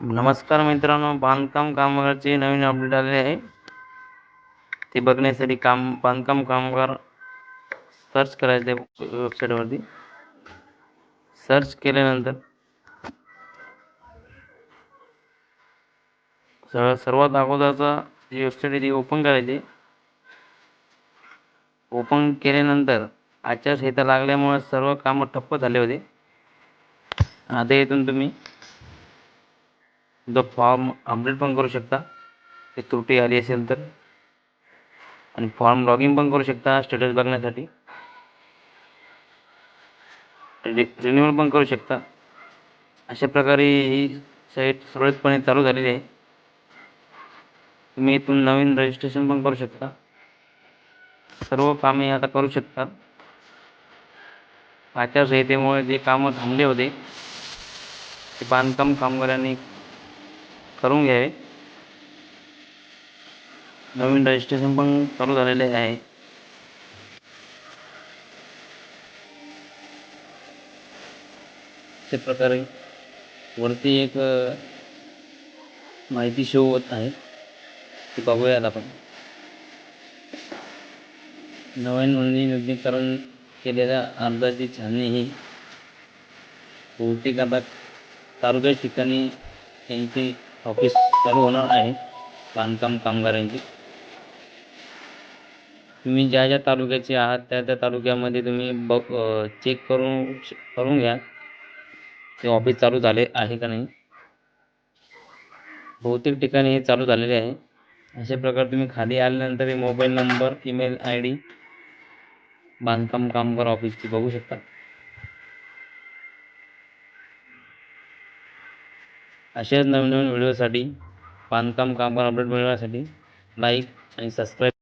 नमस्कार मित्रांनो बांधकाम कामगारचे नवीन अपडेट आले आहे. ते बघण्यासाठी काम बांधकाम कामगार सर्च करायचे वेबसाईटवरती सर्च केल्यानंतर सर सर्वात अगोदरचा जी वेबसाईट आहे ती ओपन करायची ओपन केल्यानंतर आचारसंहिता लागल्यामुळे सर्व कामं ठप्प झाले होते. आता इथून तुम्ही जो फॉर्म अपडेट पण करू शकता. ते त्रुटी आली असेल तर. आणि फॉर्म लॉगिन पण करू शकता स्टेटस बघण्यासाठी. रिन्युअल पण करू शकता. अशा प्रकारे ही साईट सुरळीतपणे चालू झालेली आहे. तुम्ही इथून नवीन रजिस्ट्रेशन पण करू शकता. सर्व कामे आता करू शकता. आचारसंहितेमुळे जे कामं थांबले होते ते बांधकाम कामगारांनी करून घ्यावे. नवीन रजिस्ट्रेशन पण चालू झालेले आहे. त्या प्रकारे वरती एक माहिती शो होत आहे. ती बघूयात आपण. नवीन नोंदणी नूतनीकरण केलेल्या अर्जाची छाननी ही बहुतेक आता तालुक्या ठिकाणी त्यांची ऑफिस चालू होणार आहे बांधकाम कामगारांची. तुम्ही ज्या ज्या तालुक्याचे आहात त्या त्या तालुक्यामध्ये तुम्ही बघ चेक करून करून घ्या ते ऑफिस चालू झाले आहे का नाही. बहुतेक ठिकाणी हे चालू झालेले आहे. अशा प्रकारे तुम्ही खाली आल्यानंतर mobile number email I D बांधकाम कामगार ऑफिसची बघू शकता. अशाच नवनवीन व्हिडिओसाठी बांधकाम कामगार अपडेट मिळवण्यासाठी लाईक आणि सबस्क्राईब